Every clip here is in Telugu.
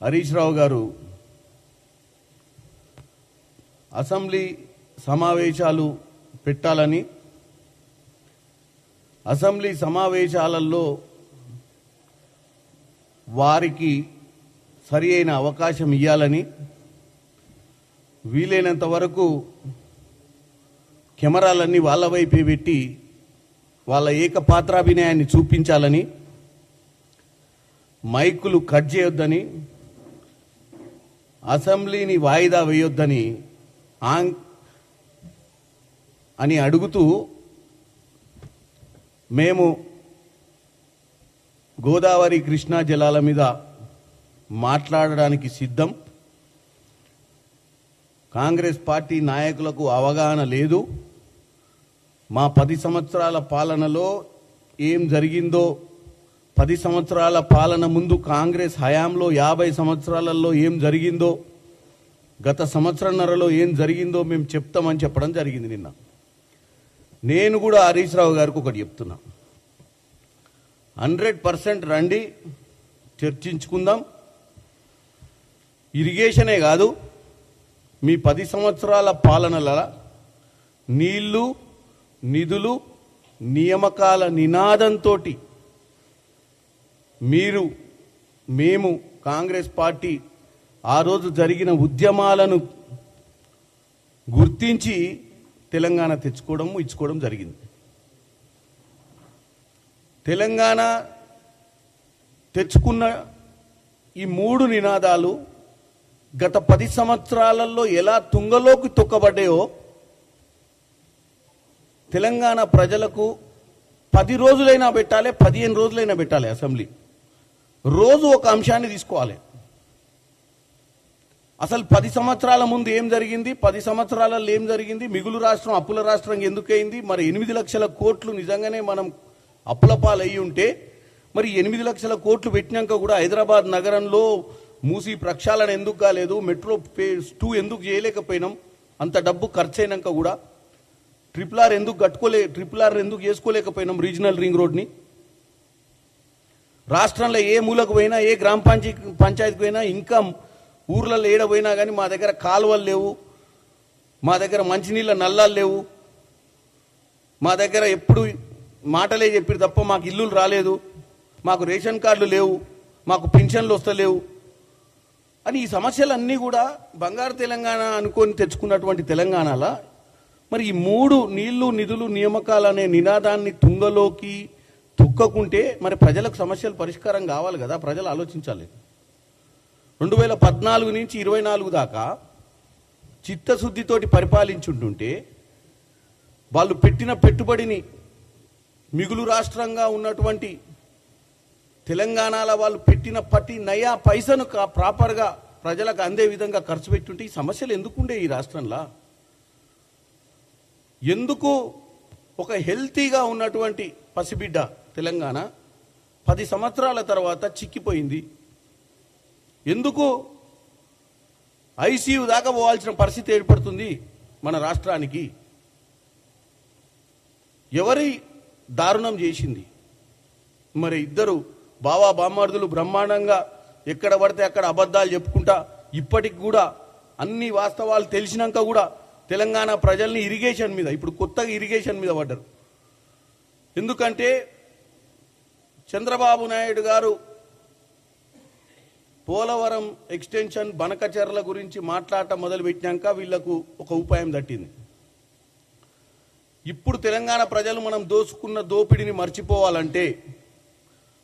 హరీష్ రావు గారు అసెంబ్లీ సమావేశాలు పెట్టాలని అసెంబ్లీ సమావేశాలలో వారికి సరి అయిన అవకాశం ఇవ్వాలని వీలైనంత వరకు కెమెరాలన్నీ వాళ్ళ వైపే పెట్టి వాళ్ళ ఏకపాత్రాభినయాన్ని చూపించాలని మైకులు కట్ చేయొద్దని అసెంబ్లీని వాయిదా వేయొద్దని ఆంగ్ అని అడుగుతూ మేము గోదావరి కృష్ణా జలాల మీద మాట్లాడడానికి సిద్ధం. కాంగ్రెస్ పార్టీ నాయకులకు అవగాహన లేదు. మా పది సంవత్సరాల పాలనలో ఏం జరిగిందో పది సంవత్సరాల పాలన ముందు కాంగ్రెస్ హయాంలో యాభై సంవత్సరాలలో ఏం జరిగిందో గత సంవత్సరన్నరలో ఏం జరిగిందో మేము చెప్తామని చెప్పడం జరిగింది నిన్న. నేను కూడా హరీష్ రావు గారికి ఒకటి చెప్తున్నా. హండ్రెడ్ పర్సెంట్ రండి చర్చించుకుందాం. ఇరిగేషనే కాదు మీ పది సంవత్సరాల పాలనల నీళ్ళు నిధులు నియామకాల నినాదంతో మీరు మేము కాంగ్రెస్ పార్టీ ఆ రోజు జరిగిన ఉద్యమాలను గుర్తించి తెలంగాణ తెచ్చుకోవడం ఇచ్చుకోవడం జరిగింది. తెలంగాణ తెచ్చుకున్న ఈ మూడు నినాదాలు గత పది సంవత్సరాలలో ఎలా తుంగలోకి తొక్కబడ్డాయో తెలంగాణ ప్రజలకు పది రోజులైనా పెట్టాలి పదిహేను రోజులైనా పెట్టాలి అసెంబ్లీ. రోజు ఒక అంశాన్ని తీసుకోవాలి. అసలు పది సంవత్సరాల ముందు ఏం జరిగింది? పది సంవత్సరాలలో ఏం జరిగింది? మిగులు రాష్ట్రం అప్పుల రాష్ట్రం ఎందుకైంది? మరి ఎనిమిది లక్షల కోట్లు నిజంగానే మనం అప్పుల పాలయ్యి ఉంటే మరి ఎనిమిది లక్షల కోట్లు పెట్టినాక కూడా హైదరాబాద్ నగరంలో మూసి ప్రక్షాళన ఎందుకు కాలేదు? మెట్రో పేస్ టూ ఎందుకు చేయలేకపోయినాం? అంత డబ్బు ఖర్చు అయినాక కూడా ట్రిపుల్ ఆర్ ఎందుకు కట్టుకోలే ట్రిపుల్ ఆర్ ఎందుకు చేసుకోలేకపోయినాం రీజనల్ రింగ్ రోడ్ని? రాష్ట్రంలో ఏ మూలకు పోయినా ఏ గ్రామ పంచాయతీ పంచాయతీకి పోయినా ఇంకా ఊర్లలో ఏడ పోయినా కానీ మా దగ్గర కాలువలు లేవు. మా దగ్గర మంచినీళ్ళ నల్లాలు లేవు. మా దగ్గర ఎప్పుడు మాటలే చెప్పారు తప్ప మాకు ఇల్లులు రాలేదు. మాకు రేషన్ కార్డులు లేవు. మాకు పింఛన్లు వస్తలేవు. అని ఈ సమస్యలన్నీ కూడా బంగారు తెలంగాణ అనుకొని తెచ్చుకున్నటువంటి తెలంగాణలో మరి ఈ మూడు నీళ్ళు నిధులు నియామకాలు అనే నినాదాన్ని తుంగలోకి తొక్కకుంటే మరి ప్రజలకు సమస్యలు పరిష్కారం కావాలి కదా ప్రజలు ఆలోచించాలి. రెండు వేల పద్నాలుగు నుంచి ఇరవై నాలుగు దాకా చిత్తశుద్ధితోటి పరిపాలించుంటుంటే వాళ్ళు పెట్టిన పెట్టుబడిని మిగులు రాష్ట్రంగా ఉన్నటువంటి తెలంగాణలో వాళ్ళు పెట్టిన ప్రతి నయా పైసను ప్రాపర్గా ప్రజలకు అందే విధంగా ఖర్చు పెట్టుంటే ఈ సమస్యలు ఎందుకుండే ఈ రాష్ట్రంలో? ఎందుకు ఒక హెల్తీగా ఉన్నటువంటి పసిబిడ్డ తెలంగాణ పది సంవత్సరాల తర్వాత చిక్కిపోయింది. ఎందుకు? ఐసీయూ దాకా పోవాల్సిన పరిస్థితి ఏర్పడుతుంది మన రాష్ట్రానికి. ఎవరి దారుణం చేసింది? మరి ఇద్దరు బావా బామ్మార్దులు బ్రహ్మాండంగా ఎక్కడ పడితే అక్కడ అబద్ధాలు చెప్పుకుంటా ఇప్పటికి కూడా అన్ని వాస్తవాలు తెలిసినాక కూడా తెలంగాణ ప్రజల్ని ఇరిగేషన్ మీద ఇప్పుడు కొత్తగా ఇరిగేషన్ మీద పడ్డారు. ఎందుకంటే చంద్రబాబు నాయుడు గారు పోలవరం ఎక్స్టెన్షన్ బనకచెర్ల గురించి మాట్లాడటం మొదలుపెట్టినాక వీళ్ళకు ఒక ఉపాయం దట్టింది. ఇప్పుడు తెలంగాణ ప్రజలు మనం దోసుకున్న దోపిడిని మర్చిపోవాలంటే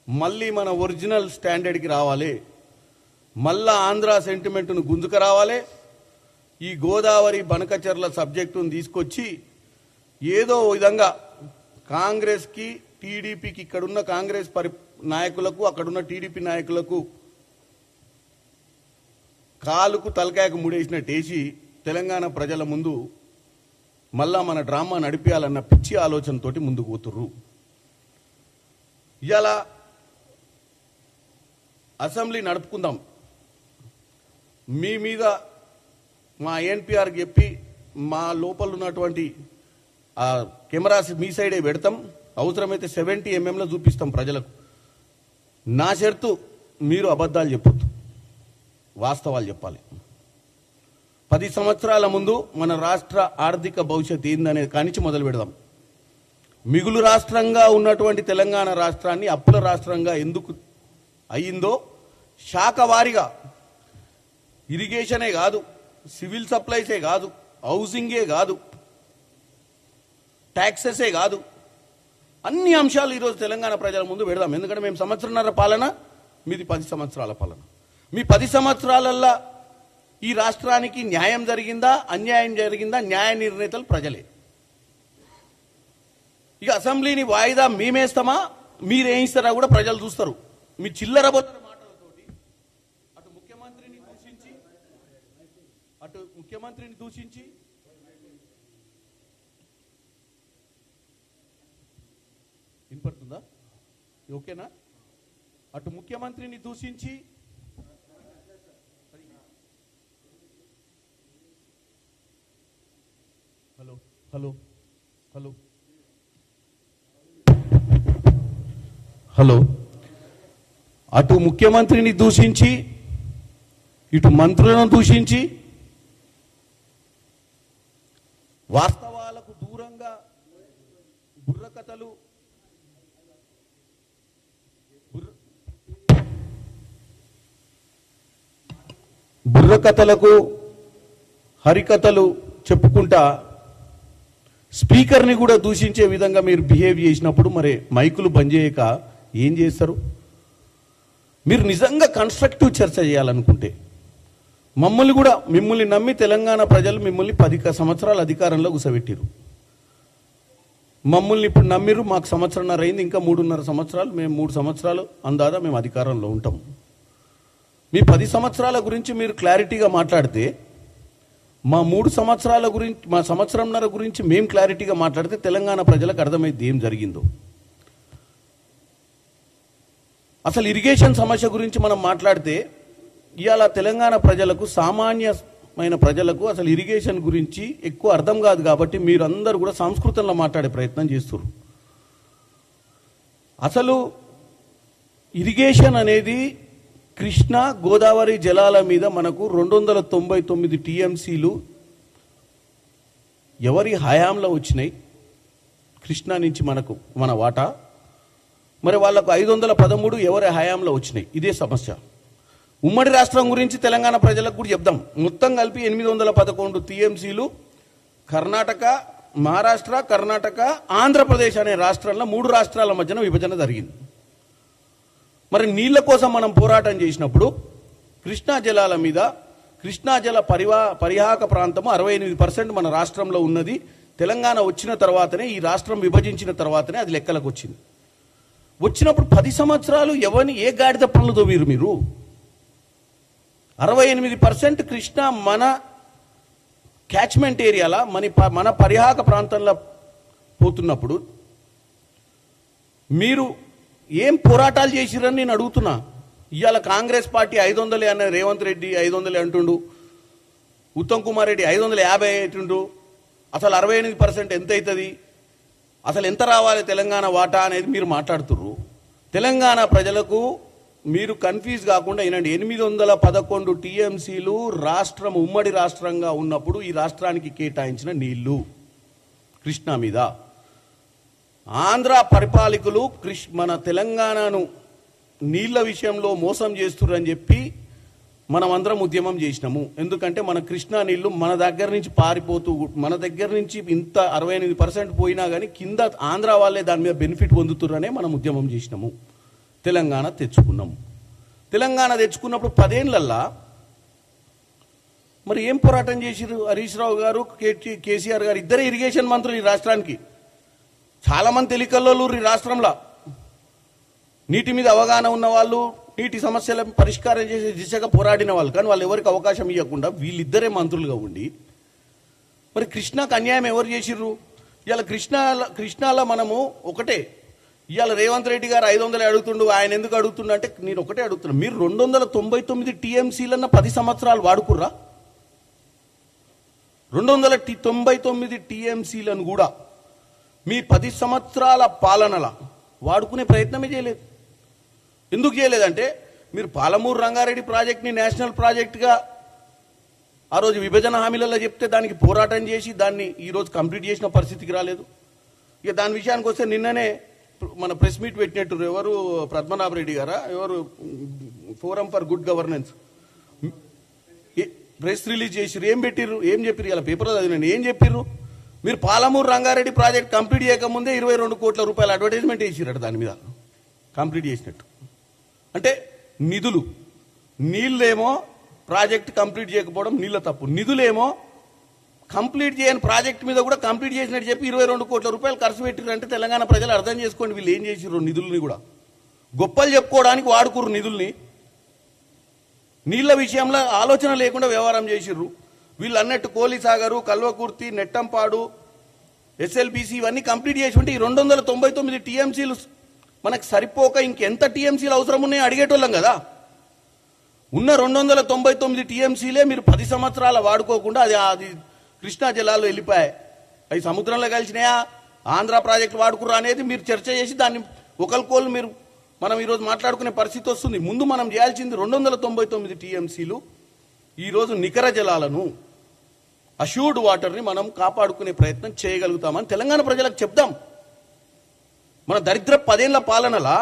మళ్ళీ మన ఒరిజినల్ స్టాండర్డ్కి రావాలి. మళ్ళా ఆంధ్ర సెంటిమెంట్ను గుంజుక రావాలి. ఈ గోదావరి బనకచెర్ల సబ్జెక్టును తీసుకొచ్చి ఏదో విధంగా కాంగ్రెస్కి టీడీపీకి ఇక్కడున్న కాంగ్రెస్ పరి నాయకులకు అక్కడున్న టీడీపీ నాయకులకు కాలుకు తలకాయకు ముడేసినట్టేసి తెలంగాణ ప్రజల ముందు మళ్ళా మన డ్రామా నడిపించాలన్న పిచ్చి ఆలోచనతో ముందుకు పోతుర్రు. ఇలా అసెంబ్లీ నడుపుకుందాం. మీ మీద మా ఎన్పిఆర్కి చెప్పి మా లోపల ఉన్నటువంటి కెమెరాస్ మీ సైడే పెడతాం. అవసరమైతే సెవెంటీ ఎంఎంలో చూపిస్తాం ప్రజలకు. నా షరతు మీరు అబద్ధాలు చెప్పొద్దు. వాస్తవాలు చెప్పాలి. పది సంవత్సరాల ముందు మన రాష్ట్ర ఆర్థిక భవిష్యత్ ఏందనేది కానించి మొదలు పెడదాం. మిగులు రాష్ట్రంగా ఉన్నటువంటి తెలంగాణ రాష్ట్రాన్ని అప్పుల రాష్ట్రంగా ఎందుకు అయ్యిందో శాఖ వారిగా ఇరిగేషనే కాదు సివిల్ సప్లైసే కాదు హౌసింగే కాదు ట్యాక్సెసే కాదు అన్ని అంశాలు ఈరోజు తెలంగాణ ప్రజల ముందు పెడదాం. ఎందుకంటే మేము సంవత్సరంన్నర పాలన మీది పది సంవత్సరాల పాలన. మీ పది సంవత్సరాలల్లా ఈ రాష్ట్రానికి న్యాయం జరిగిందా అన్యాయం జరిగిందా న్యాయ నిర్ణేతలు ప్రజలే. ఇక అసెంబ్లీని వాయిదా మేమేస్తామా? మీరేయిస్తారా కూడా ప్రజలు చూస్తారు. మీ చిల్లర మాటలతోటి అటు ముఖ్యమంత్రిని దూషించి అటు ముఖ్యమంత్రిని దూషించి ఓకేనా అటు ముఖ్యమంత్రిని దూషించి హలో హలో హలో. హలో. అటు ముఖ్యమంత్రిని దూషించి ఇటు మంత్రులను దూషించి వాస్తవాలకు దూరంగా బుర్రకథలు బుర్రకథలకు హరికథలు చెప్పుకుంటా స్పీకర్ని కూడా దూషించే విధంగా మీరు బిహేవ్ చేసినప్పుడు మరి మైకులు బంద్ చేయక ఏం చేస్తారు? మీరు నిజంగా కన్స్ట్రక్టివ్ చర్చ చేయాలనుకుంటే మమ్మల్ని కూడా మిమ్మల్ని నమ్మి తెలంగాణ ప్రజలు మిమ్మల్ని పది సంవత్సరాలు సంవత్సరాల అధికారంలో కూసబెట్టిరు. మమ్మల్ని ఇప్పుడు నమ్మిరు మాకు సంవత్సరంన్నర అయింది ఇంకా మూడున్నర సంవత్సరాలు మేము మూడు సంవత్సరాలు అందాదా మేము అధికారంలో ఉంటాం. మీ పది సంవత్సరాల గురించి మీరు క్లారిటీగా మాట్లాడితే మా మూడు సంవత్సరాల గురించి మా సంవత్సరంన్నర గురించి మేము క్లారిటీగా మాట్లాడితే తెలంగాణ ప్రజలకు అర్థమైంది ఏం జరిగిందో. అసలు ఇరిగేషన్ సమస్య గురించి మనం మాట్లాడితే ఇవాళ తెలంగాణ ప్రజలకు సామాన్యమైన ప్రజలకు అసలు ఇరిగేషన్ గురించి ఎక్కువ అర్థం కాదు కాబట్టి మీరందరూ కూడా సంస్కృతంలో మాట్లాడే ప్రయత్నం చేస్తున్నారు అసలు ఇరిగేషన్ అనేది కృష్ణా గోదావరి జలాల మీద మనకు రెండు వందల తొంభై తొమ్మిది టీఎంసీలు ఎవరి హయాంలో వచ్చినాయి? కృష్ణా నుంచి మనకు మన వాటా? మరి వాళ్ళకు ఐదు వందల పదమూడు ఎవరి హయాంలో వచ్చినాయి? ఇదే సమస్య. ఉమ్మడి రాష్ట్రం గురించి తెలంగాణ ప్రజలకు కూడా చెప్దాం. మొత్తం కలిపి ఎనిమిది వందల పదకొండు టీఎంసీలు కర్ణాటక మహారాష్ట్ర కర్ణాటక ఆంధ్రప్రదేశ్ అనే రాష్ట్రంలో మూడు రాష్ట్రాల మధ్యన విభజన జరిగింది. మరి నీళ్ళ కోసం మనం పోరాటం చేసినప్పుడు కృష్ణా జలాల మీద కృష్ణా జల పరివా పరిహాక ప్రాంతము అరవై ఎనిమిది పర్సెంట్ మన రాష్ట్రంలో ఉన్నది. తెలంగాణ వచ్చిన తర్వాతనే ఈ రాష్ట్రం విభజించిన తర్వాతనే అది లెక్కలకు వచ్చింది. వచ్చినప్పుడు పది సంవత్సరాలు ఎవరిని ఏ గాడిద పనులతో మీరు మీరు? అరవై ఎనిమిది పర్సెంట్ కృష్ణా మన క్యాచ్మెంట్ ఏరియాలో మన ప- మన పరిహాక ప్రాంతంలో పోతున్నప్పుడు మీరు ఏం పోరాటాలు చేసిరని నేను అడుగుతున్నా. ఇవాళ కాంగ్రెస్ పార్టీ ఐదు వందలే అన్న రేవంత్ రెడ్డి ఐదు వందలే అంటుండు. ఉత్తమ్ కుమార్ రెడ్డి ఐదు వందల యాభై అంటుండు. అసలు అరవై ఎనిమిది పర్సెంట్ ఎంత అవుతుంది అసలు ఎంత రావాలి తెలంగాణ వాటా అనేది మీరు మాట్లాడుతుర్రు. తెలంగాణ ప్రజలకు మీరు కన్ఫ్యూజ్ కాకుండా వినండి. ఎనిమిది వందల పదకొండు టీఎంసీలు రాష్ట్రం ఉమ్మడి రాష్ట్రంగా ఉన్నప్పుడు ఈ రాష్ట్రానికి కేటాయించిన నీళ్ళు కృష్ణా మీద. ఆంధ్ర పరిపాలకులు కృష్ మన తెలంగాణను నీళ్ళ విషయంలో మోసం చేస్తున్నారని చెప్పి మనం అందరం ఉద్యమం చేసినాము. ఎందుకంటే మన కృష్ణా నీళ్ళు మన దగ్గర నుంచి పారిపోతూ మన దగ్గర నుంచి ఇంత అరవై ఎనిమిది పర్సెంట్ పోయినా కానీ కింద ఆంధ్ర వాళ్ళే దాని మీద బెనిఫిట్ పొందుతున్నారనే మనం ఉద్యమం చేసినాము. తెలంగాణ తెచ్చుకున్నాము. తెలంగాణ తెచ్చుకున్నప్పుడు పదేళ్ళల్లా మరి ఏం పోరాటం చేసిరు హరీష్ రావు గారు కేటీ కేసీఆర్ గారు? ఇద్దరే ఇరిగేషన్ మంత్రులు ఈ రాష్ట్రానికి. చాలా మంది ఈ రాష్ట్రంలో నీటి మీద అవగాహన ఉన్న వాళ్ళు నీటి సమస్యల పరిష్కారం చేసే దిశగా పోరాడిన వాళ్ళు. కానీ వాళ్ళు ఎవరికి అవకాశం ఇవ్వకుండా వీళ్ళిద్దరే మంత్రులుగా ఉండి మరి కృష్ణాకు అన్యాయం ఎవరు చేసిర్రు? ఇవాళ కృష్ణా కృష్ణాలో మనము ఒకటే. ఇవాళ రేవంత్ రెడ్డి గారు ఐదు వందలు అడుగుతుండు ఆయన ఎందుకు అడుగుతుండు అంటే నేను ఒకటే అడుగుతున్నా. మీరు రెండు వందల తొంభై తొమ్మిది టీఎంసీలన్న పది సంవత్సరాలు వాడుకుర్రా? రెండు వందల తొంభై తొమ్మిది టీఎంసీలను కూడా మీ పది సంవత్సరాల పాలనల వాడుకునే ప్రయత్నమే చేయలేదు. ఎందుకు చేయలేదంటే మీరు పాలమూరు రంగారెడ్డి ప్రాజెక్ట్ని నేషనల్ ప్రాజెక్ట్గా ఆ రోజు విభజన హామీలలో చెప్తే దానికి పోరాటం చేసి దాన్ని ఈరోజు కంప్లీట్ చేసిన పరిస్థితికి రాలేదు. ఇక దాని విషయానికి వస్తే నిన్ననే మన ప్రెస్ మీట్ పెట్టినట్టు ఎవరు పద్మనాభ రెడ్డి గారా? ఎవరు forum for good governance. Press release చేసిర్రు. ఏం పెట్టిర్రు? ఏం చెప్పిర్రు? ఇలా పేపర్లో చదివినండి ఏం చెప్పిర్రు? మీరు పాలమూరు రంగారెడ్డి ప్రాజెక్ట్ కంప్లీట్ చేయకముందే ఇరవై రెండు కోట్ల రూపాయల అడ్వర్టైజ్మెంట్ వేసిరట దాని మీద. కంప్లీట్ చేసినట్టు. అంటే నిధులు. నీళ్ళేమో ప్రాజెక్ట్ కంప్లీట్ చేయకపోవడం నీళ్ళ తప్పు. నిధులేమో కంప్లీట్ చేయని ప్రాజెక్ట్ మీద కూడా కంప్లీట్ చేసినట్టు చెప్పి ఇరవై రెండు కోట్ల రూపాయలు ఖర్చు పెట్టిరంటే తెలంగాణ ప్రజలు అర్థం చేసుకోండి వీళ్ళు ఏం చేసిర్రు నిధుల్ని కూడా. గొప్పలు చెప్పుకోవడానికి వాడుకుర్రు నిధుల్ని. నీళ్ళ విషయంలో ఆలోచన లేకుండా వ్యవహారం చేసిర్రు. వీళ్ళు అన్నట్టు కోలిసాగరు కల్వకుర్తి నెట్టంపాడు ఎస్ఎల్బిసి ఇవన్నీ కంప్లీట్ చేసి ఉంటే ఈ రెండు వందల తొంభై తొమ్మిది టీఎంసీలు మనకు సరిపోక ఇంకెంత టీఎంసీలు అవసరం ఉన్నాయో అడిగేటోళ్ళం కదా. ఉన్న రెండు వందల తొంభై తొమ్మిది టీఎంసీలే మీరు పది సంవత్సరాల వాడుకోకుండా అది అది కృష్ణా జలాలు వెళ్ళిపోయాయి. అవి సముద్రంలో కలిసినాయా ఆంధ్ర ప్రాజెక్టు వాడుకురా అనేది మీరు చర్చ చేసి దాన్ని ఒకరికోళ్ళు మీరు మనం ఈరోజు మాట్లాడుకునే పరిస్థితి వస్తుంది. ముందు మనం చేయాల్సింది రెండు వందల తొంభై తొమ్మిది టీఎంసీలు ఈరోజు నికర జలాలను అష్యూర్డ్ వాటర్ని మనం కాపాడుకునే ప్రయత్నం చేయగలుగుతామని తెలంగాణ ప్రజలకు చెప్దాం. మన దరిద్ర పదేళ్ళ పాలనలా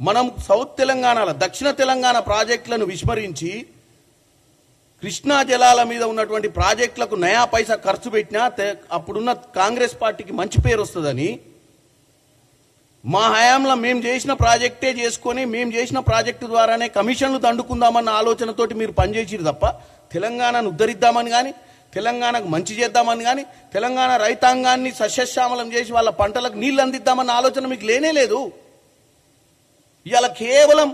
మనం సౌత్ తెలంగాణలో దక్షిణ తెలంగాణ ప్రాజెక్టులను విస్మరించి కృష్ణా జలాల మీద ఉన్నటువంటి ప్రాజెక్టులకు నయా పైసా ఖర్చు పెట్టినా అప్పుడున్న కాంగ్రెస్ పార్టీకి మంచి పేరు వస్తుందని మా హయాంలో మేము చేసిన ప్రాజెక్టే చేసుకొని మేము చేసిన ప్రాజెక్టు ద్వారానే కమిషన్లు దండుకుందామన్న ఆలోచనతోటి మీరు పనిచేసిరు తప్ప తెలంగాణను ఉద్ధరిద్దామని కానీ తెలంగాణకు మంచి చేద్దామని కానీ తెలంగాణ రైతాంగాన్ని సస్యశ్యామలం చేసి వాళ్ళ పంటలకు నీళ్ళు అందిద్దామన్న ఆలోచన మీకు లేనే లేదు. ఇవాళ కేవలం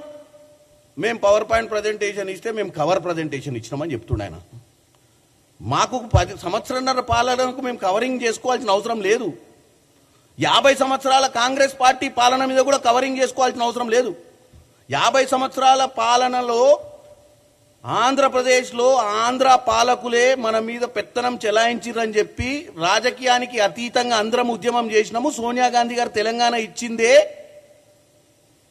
మేము పవర్ పాయింట్ ప్రజెంటేషన్ ఇస్తే మేము కవర్ ప్రజెంటేషన్ ఇచ్చినామని చెప్తుండే ఆయన. మాకు పది సంవత్సరంన్నర పాలనకు మేము కవరింగ్ చేసుకోవాల్సిన అవసరం లేదు. యాభై సంవత్సరాల కాంగ్రెస్ పార్టీ పాలన మీద కూడా కవరింగ్ చేసుకోవాల్సిన అవసరం లేదు. యాభై సంవత్సరాల పాలనలో ఆంధ్రప్రదేశ్లో ఆంధ్ర పాలకులే మన మీద పెత్తనం చెలాయించిరని చెప్పి రాజకీయానికి అతీతంగా అందరం ఉద్యమం చేసినాము. సోనియా గాంధీ గారు తెలంగాణ ఇచ్చిందే.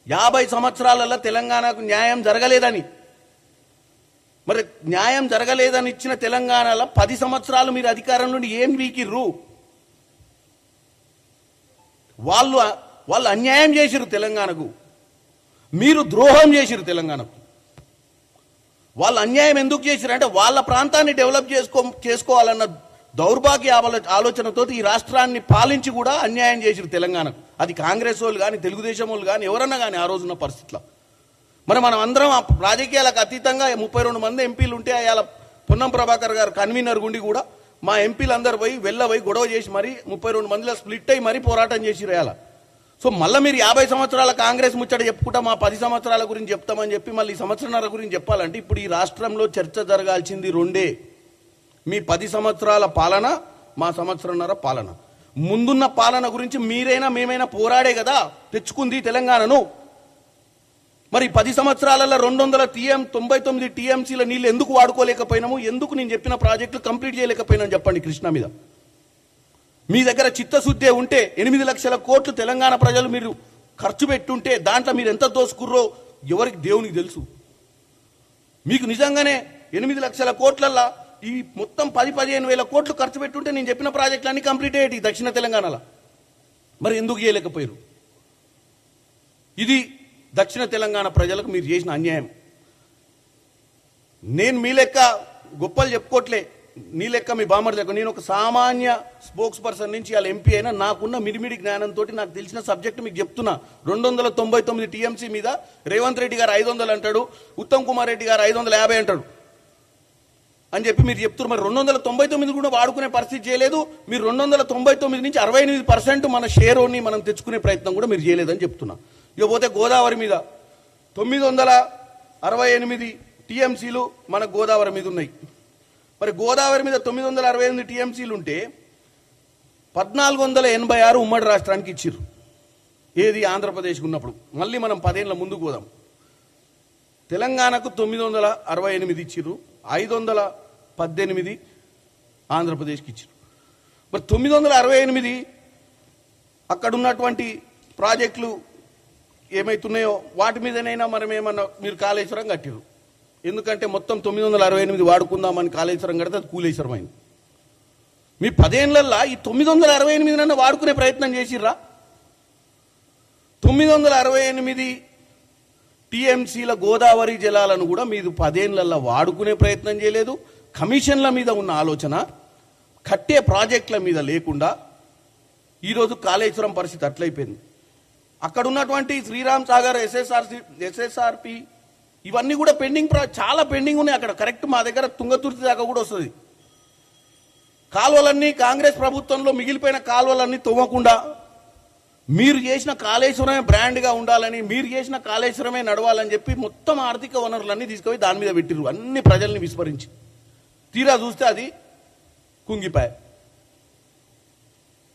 యాభై సంవత్సరాలలో తెలంగాణకు న్యాయం జరగలేదని. మరి న్యాయం జరగలేదని ఇచ్చిన తెలంగాణలో పది సంవత్సరాలు మీరు అధికారం నుండి ఏం వీకిర్రు? వాళ్ళు వాళ్ళు అన్యాయం చేసిరు తెలంగాణకు. మీరు ద్రోహం చేసిరు తెలంగాణకు. వాళ్ళు అన్యాయం ఎందుకు చేసిరు అంటే వాళ్ళ ప్రాంతాన్ని డెవలప్ చేసుకో చేసుకోవాలన్న దౌర్భాగ్య ఆలోచనతో ఈ రాష్ట్రాన్ని పాలించి కూడా అన్యాయం చేసిరు తెలంగాణకు. అది కాంగ్రెస్ వాళ్ళు కానీ తెలుగుదేశం వాళ్ళు కానీ ఎవరన్నా కానీ ఆ రోజున్న పరిస్థితిలో. మరి మనం అందరం ఆ రాజకీయాలకు అతీతంగా ముప్పై రెండు మంది ఎంపీలు ఉంటే అయాల పొన్నం ప్రభాకర్ గారు కన్వీనర్ గుండి కూడా మా ఎంపీలు అందరు పోయి వెళ్ళబోయి గొడవ చేసి మరి ముప్పై రెండు మందిలో స్ప్లిట్ అయ్యి మరీ పోరాటం చేసి రేయాల సో మళ్ళీ మీరు యాభై సంవత్సరాల కాంగ్రెస్ ముచ్చట చెప్పుకుంటా మా పది సంవత్సరాల గురించి చెప్తామని చెప్పి మళ్ళీ ఈ సంవత్సరాల గురించి చెప్పాలంటే ఇప్పుడు ఈ రాష్ట్రంలో చర్చ జరగాల్సింది రెండే. మీ పది సంవత్సరాల పాలన మా సంవత్సరంన్నర పాలన. ముందున్న పాలన గురించి మీరైనా మేమైనా పోరాడే కదా తెచ్చుకుంది తెలంగాణను. మరి పది సంవత్సరాలలో రెండు వందల టీఎం తొంభై తొమ్మిది టీఎంసీల నీళ్ళు ఎందుకు వాడుకోలేకపోయినాము? ఎందుకు నేను చెప్పిన ప్రాజెక్టులు కంప్లీట్ చేయలేకపోయినా చెప్పండి కృష్ణ మీద. మీ దగ్గర చిత్తశుద్ధి ఉంటే ఎనిమిది లక్షల కోట్లు తెలంగాణ ప్రజలు మీరు ఖర్చు పెట్టుంటే దాంట్లో మీరు ఎంత దోసుకుర్రో ఎవరికి దేవునికి తెలుసు. మీకు నిజంగానే ఎనిమిది లక్షల కోట్లల్లా ఈ మొత్తం పది పదిహేను వేల కోట్లు ఖర్చు పెట్టుంటే నేను చెప్పిన ప్రాజెక్టులు అన్ని కంప్లీట్ అయ్యేటి దక్షిణ తెలంగాణలో. మరి ఎందుకు చేయలేకపోయారు? ఇది దక్షిణ తెలంగాణ ప్రజలకు మీరు చేసిన అన్యాయం. నేను మీ లెక్క గొప్పలు చెప్పుకోవట్లే నీ లెక్క మీ బామర్ లెక్క. నేను ఒక సామాన్య స్పోక్స్ పర్సన్ నుంచి వాళ్ళ ఎంపీ అయినా నాకున్న మిడిమిడి జ్ఞానంతో నాకు తెలిసిన సబ్జెక్ట్ మీకు చెప్తున్నా. రెండు వందల తొంభై తొమ్మిది టీఎంసీ మీద రేవంత్ రెడ్డి గారు ఐదు వందలు అంటాడు ఉత్తమ్ కుమార్ రెడ్డి గారు ఐదు వందల యాభై అంటాడు. అని చెప్పి మీరు చెప్తున్నారు. మరి రెండు వందల తొంభై తొమ్మిది కూడా వాడుకునే పరిస్థితి చేయలేదు. మీరు రెండు వందల తొంభై తొమ్మిది నుంచి అరవై ఎనిమిది పర్సెంట్ మన షేరోని మనం తెచ్చుకునే ప్రయత్నం కూడా మీరు చేయలేదని చెప్తున్నా. ఇక పోతే గోదావరి మీద తొమ్మిది వందల అరవై ఎనిమిది టీఎంసీలు మన గోదావరి మీద ఉన్నాయి. మరి గోదావరి మీద తొమ్మిది వందల అరవై ఎనిమిది టీఎంసీలు ఉంటే పద్నాలుగు వందల ఎనభై ఆరు ఉమ్మడి రాష్ట్రానికి ఇచ్చిర్రు. ఏది ఆంధ్రప్రదేశ్కి ఉన్నప్పుడు. మళ్ళీ మనం పదేళ్ళ ముందుకు పోదాం. తెలంగాణకు తొమ్మిది వందల అరవై ఎనిమిది ఇచ్చిర్రు. ఐదు వందల పద్దెనిమిది ఆంధ్రప్రదేశ్కి ఇచ్చిర్రు. మరి తొమ్మిది వందల అరవై ఎనిమిది అక్కడ ఉన్నటువంటి ప్రాజెక్టులు ఏమైతున్నాయో వాటి మీదనైనా మనం ఏమన్నా మీరు కాళేశ్వరం కట్టిరు ఎందుకంటే మొత్తం తొమ్మిది వందల అరవై ఎనిమిది వాడుకుందామని కాళేశ్వరం కడితే అది కూలేశ్వరం అయింది. మీ పదేళ్ళల్లా ఈ తొమ్మిది వందల అరవై ఎనిమిది నన్ను వాడుకునే ప్రయత్నం చేసిర్రా? తొమ్మిది వందల అరవై ఎనిమిది టీఎంసీల గోదావరి జలాలను కూడా మీరు పదేళ్ళల్లో వాడుకునే ప్రయత్నం చేయలేదు. కమిషన్ల మీద ఉన్న ఆలోచన కట్టే ప్రాజెక్టుల మీద లేకుండా ఈరోజు కాళేశ్వరం పరిస్థితి అట్లయిపోయింది. అక్కడ ఉన్నటువంటి శ్రీరామ్ సాగర్ ఎస్ఎస్ఆర్సి ఎస్ఎస్ఆర్పి ఇవన్నీ కూడా పెండింగ్ ప్రా- చాలా పెండింగ్ ఉన్నాయి అక్కడ. కరెక్ట్ మా దగ్గర తుంగతుర్తి దాకా కూడా వస్తుంది. కాలువలన్నీ కాంగ్రెస్ ప్రభుత్వంలో మిగిలిపోయిన కాలువలన్నీ తవ్వకుండా మీరు చేసిన కాళేశ్వరమే బ్రాండ్గా ఉండాలని మీరు చేసిన కాళేశ్వరమే నడవాలని చెప్పి మొత్తం ఆర్థిక వనరులన్నీ తీసుకుపోయి దాని మీద పెట్టిర్రు. అన్ని ప్రజల్ని విస్మరించి. తీరా చూస్తే అది కుంగిపాయ.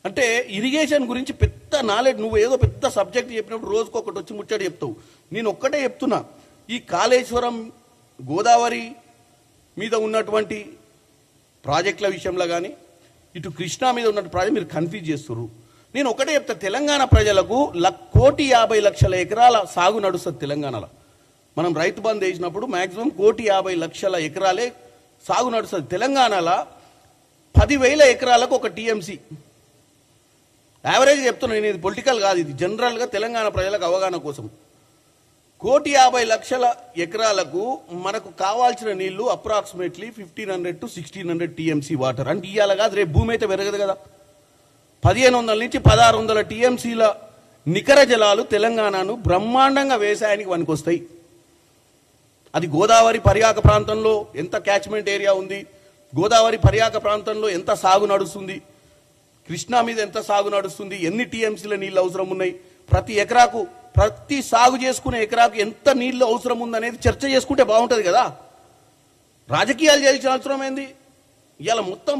అంటే ఇరిగేషన్ గురించి పెద్ద నాలెడ్జ్ నువ్వు ఏదో పెద్ద సబ్జెక్ట్ చెప్పినప్పుడు రోజుకు ఒకటి వచ్చి ముచ్చట చెప్తావు. నేను ఒక్కటే చెప్తున్నా. ఈ కాళేశ్వరం గోదావరి మీద ఉన్నటువంటి ప్రాజెక్టుల విషయంలో కానీ ఇటు కృష్ణా మీద ఉన్న ప్రాజెక్ట్ మీరు కన్ఫ్యూజ్ చేస్తున్నారు నేను ఒకటే చెప్తా తెలంగాణ ప్రజలకు కోటి యాభై లక్షల ఎకరాల సాగు నడుస్తుంది తెలంగాణలో. మనం రైతు బంద్ వేసినప్పుడు మ్యాక్సిమం కోటి యాభై లక్షల ఎకరాలే సాగు నడుస్తుంది తెలంగాణలో. పదివేల ఎకరాలకు ఒక టీఎంసీ. యావరేజ్ చెప్తున్నా నేను ఇది పొలిటికల్ కాదు ఇది జనరల్గా తెలంగాణ ప్రజలకు అవగాహన కోసం. కోటి యాభై లక్షల ఎకరాలకు మనకు కావాల్సిన నీళ్ళు approximately fifteen hundred to sixteen hundred TMC water అంటే ఇవాళ కాదు రేపు భూమి అయితే పెరగదు కదా. పదిహేను వందల నుంచి పదహారు వందల టీఎంసీల నికర జలాలు తెలంగాణను బ్రహ్మాండంగా వ్యవసాయానికి వస్తాయి అది గోదావరి పర్యాక ప్రాంతంలో ఎంత క్యాచ్మెంట్ ఏరియా ఉంది గోదావరి పర్యాక ప్రాంతంలో ఎంత సాగు నడుస్తుంది కృష్ణా మీద ఎంత సాగు నడుస్తుంది ఎన్ని టీఎంసీల నీళ్ళు అవసరం ఉన్నాయి ప్రతి ఎకరాకు ప్రతి సాగు చేసుకునే ఎకరాకు ఎంత నీళ్ళు అవసరం ఉందనేది చర్చ చేసుకుంటే బాగుంటుంది కదా? రాజకీయాలు చేయాల్సిన అవసరం ఏంది? ఇవాళ మొత్తం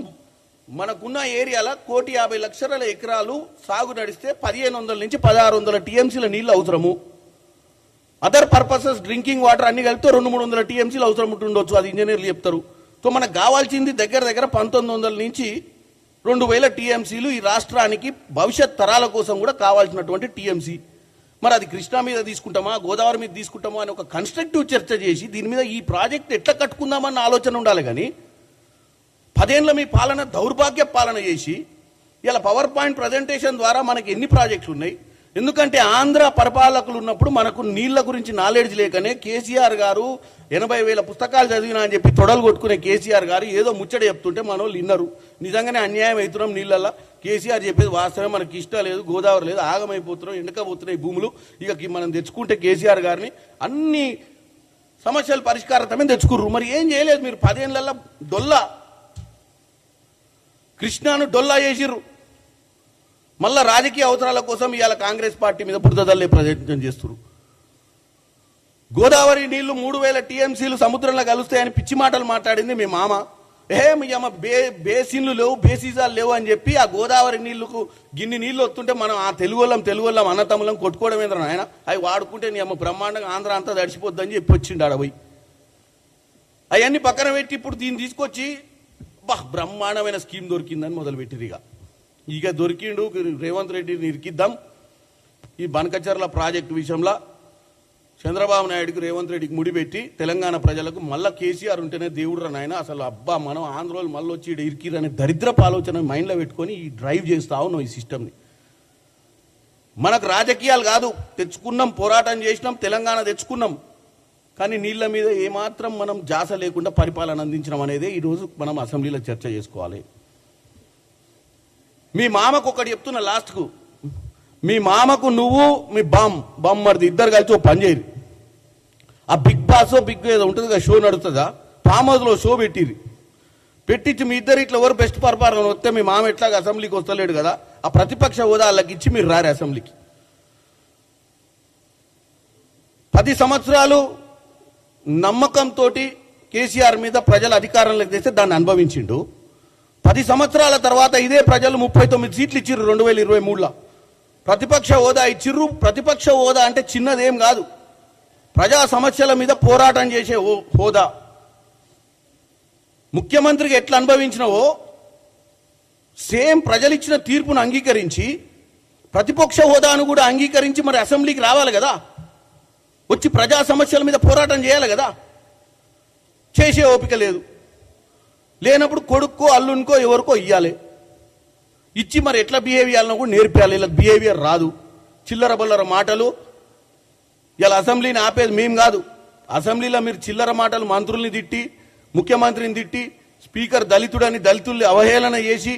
మనకున్న ఏరియాలో కోటి యాభై లక్షల ఎకరాలు సాగు నడిస్తే పదిహేను వందల నుంచి పదహారు వందల టీఎంసీల నీళ్ళు అవసరము. అదర్ పర్పసెస్ డ్రింకింగ్ వాటర్ అన్ని కలిపితే రెండు మూడు వందల టీఎంసీలు అవసరం ఉంటుండొచ్చు అది ఇంజనీర్లు చెప్తారు. సో మనకు కావాల్సింది దగ్గర దగ్గర పంతొమ్మిది వందల నుంచి రెండు వేల టీఎంసీలు ఈ రాష్ట్రానికి భవిష్యత్ తరాల కోసం కూడా కావాల్సినటువంటి టీఎంసీ. మరి అది కృష్ణా మీద తీసుకుంటామా గోదావరి మీద తీసుకుంటామా అని ఒక కన్స్ట్రక్టివ్ చర్చ చేసి దీని మీద ఈ ప్రాజెక్ట్ ఎట్లా కట్టుకుందామన్న ఆలోచన ఉండాలి కానీ పదేళ్ళ మీ పాలన దౌర్భాగ్య పాలన చేసి ఇలా పవర్ పాయింట్ ప్రజెంటేషన్ ద్వారా మనకి ఎన్ని ప్రాజెక్టులు ఉన్నాయి? ఎందుకంటే ఆంధ్ర పరిపాలకులు ఉన్నప్పుడు మనకు నీళ్ళ గురించి నాలెడ్జ్ లేకనే కేసీఆర్ గారు ఎనభై వేల పుస్తకాలు చదివినా అని చెప్పి తొడలు కొట్టుకునే కేసీఆర్ గారు ఏదో ముచ్చట చెప్తుంటే మన వాళ్ళు విన్నారు నిజంగానే అన్యాయం అవుతున్నాం నీళ్ళల్లో. కేసీఆర్ చెప్పేది వాస్తవం మనకి ఇష్టం లేదు గోదావరి లేదు ఆగమైపోతున్నాం ఎండకపోతున్నాయి భూములు. ఇక మనం తెచ్చుకుంటే కేసీఆర్ గారిని అన్ని సమస్యలు పరిష్కారతమే తెచ్చుకుర్రు. మరి ఏం చేయలేదు మీరు? పదేళ్ళల్లో డొల్లా. కృష్ణాను డొల్లా చేసిర్రు. మళ్ళా రాజకీయ అవసరాల కోసం ఇవాళ కాంగ్రెస్ పార్టీ మీద బురదల్లే ప్రయత్నం చేస్తున్నారు గోదావరి నీళ్ళు మూడు వేల టీఎంసీలు సముద్రంలో కలుస్తాయని పిచ్చి మాటలు మాట్లాడింది మీ మామ. ఏ మీ అమ్మ బే బేసిన్లు లేవు బేసిజాలు లేవు అని చెప్పి ఆ గోదావరి నీళ్ళకు గిన్ని నీళ్ళు వస్తుంటే మనం ఆ తెలుగు వాళ్ళం తెలుగు అన్నతమ్ములం కొట్టుకోవడం ఏంద్ర ఆయన అవి వాడుకుంటే నీ అమ్మ బ్రహ్మాండంగా ఆంధ్ర అంతా తడిచిపోద్దని చెప్పి వచ్చిండు ఆడపోయి అవన్నీ పక్కన పెట్టి ఇప్పుడు దీన్ని తీసుకొచ్చి బహ్ బ్రహ్మాండమైన స్కీమ్ దొరికిందని మొదలుపెట్టిరిగా ఇక దొరికిండు రేవంత్ రెడ్డిని ఇరికిద్దాం. ఈ బనకచర్ల ప్రాజెక్టు విషయంలో చంద్రబాబు నాయుడుకి రేవంత్ రెడ్డికి ముడిపెట్టి తెలంగాణ ప్రజలకు మళ్ళీ కేసీఆర్ ఉంటేనే దేవుడు రా నాయన. అసలు అబ్బా మనం ఆంధ్రోలు మళ్ళీ వచ్చి ఈడ ఇరికిరనే దరిద్రపు ఆలోచన మైండ్లో పెట్టుకొని ఈ డ్రైవ్ చేస్తా ఉన్నాం ఈ సిస్టమ్ని. మనకు రాజకీయాలు కాదు. తెచ్చుకున్నాం పోరాటం చేసినాం తెలంగాణ తెచ్చుకున్నాం. కానీ నీళ్ళ మీద ఏమాత్రం మనం జాస లేకుండా పరిపాలన అందించడం అనేది ఈరోజు మనం అసెంబ్లీలో చర్చ చేసుకోవాలి. మీ మామకు ఒకటి చెప్తున్నా లాస్ట్కు. మీ మామకు నువ్వు మీ బామ్ బామ్మర్ది ఇద్దరు కలిసి ఓ పని చేయరు. ఆ బిగ్ బాస్ బిగ్ ఏదో ఉంటుంది కదా షో నడుస్తుందా? ఫామ్ హౌస్లో షో పెట్టిరు పెట్టించి మీ ఇద్దరు ఇట్లా ఎవరు బెస్ట్ పర్ఫార్మర్ వస్తే మీ మామ ఎట్లాగా అసెంబ్లీకి వస్తలేడు కదా? ఆ ప్రతిపక్ష హోదా వాళ్ళకి ఇచ్చి మీరు రారు అసెంబ్లీకి. పది సంవత్సరాలు నమ్మకంతో కేసీఆర్ మీద ప్రజల అధికారంలోకి తెస్తే దాన్ని అనుభవించిండు. పది సంవత్సరాల తర్వాత ఇదే ప్రజలు ముప్పై తొమ్మిది సీట్లు ఇచ్చిర్రు రెండు వేల ఇరవై మూడులో. ప్రతిపక్ష హోదా ఇచ్చిర్రు. ప్రతిపక్ష హోదా అంటే చిన్నదేం కాదు. ప్రజా సమస్యల మీద పోరాటం చేసే హోదా. ముఖ్యమంత్రికి ఎట్లా అనుభవించినవో సేమ్ ప్రజలు ఇచ్చిన తీర్పును అంగీకరించి ప్రతిపక్ష హోదాను కూడా అంగీకరించి మరి అసెంబ్లీకి రావాలి కదా. వచ్చి ప్రజా సమస్యల మీద పోరాటం చేయాలి కదా. చేసే ఓపిక లేదు. లేనప్పుడు కొడుక్కో అల్లునికో ఎవరికో ఇవ్వాలి ఇచ్చి మరి ఎట్లా బిహేవ్ చేయాలనో కూడా నేర్పించాలి ఇలా బిహేవియర్ రాదు. చిల్లర బల్లర మాటలు. ఇలా అసెంబ్లీని ఆపేది మేము కాదు. అసెంబ్లీలో మీరు చిల్లర మాటలు మంత్రుల్ని తిట్టి ముఖ్యమంత్రిని తిట్టి స్పీకర్ దళితుడని దళితుల్ని అవహేళన చేసి